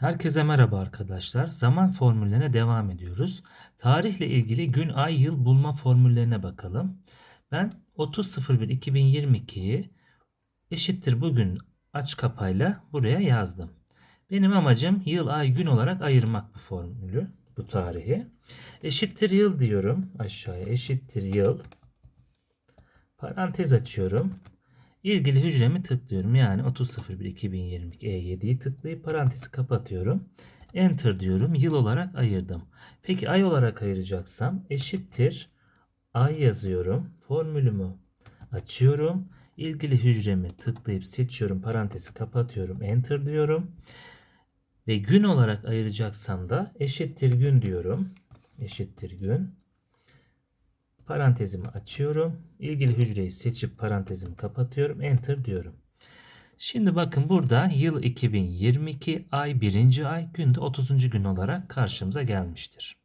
Herkese merhaba arkadaşlar. Zaman formüllerine devam ediyoruz. Tarihle ilgili gün, ay, yıl bulma formüllerine bakalım. Ben 30.01.2022'yi eşittir bugün aç kapayla buraya yazdım. Benim amacım yıl, ay, gün olarak ayırmak bu formülü, bu tarihi. Eşittir yıl diyorum aşağıya. Eşittir yıl. Parantez açıyorum. İlgili hücremi tıklıyorum. Yani 30.01.2022 E7'yi tıklayıp parantezi kapatıyorum. Enter diyorum. Yıl olarak ayırdım. Peki ay olarak ayıracaksam eşittir ay yazıyorum. Formülümü açıyorum. İlgili hücremi tıklayıp seçiyorum. Parantezi kapatıyorum. Enter diyorum. Ve gün olarak ayıracaksam da eşittir gün diyorum. Eşittir gün. Parantezimi açıyorum. İlgili hücreyi seçip parantezimi kapatıyorum. Enter diyorum. Şimdi bakın burada yıl 2022, ay 1. ay, günde 30. gün olarak karşımıza gelmiştir.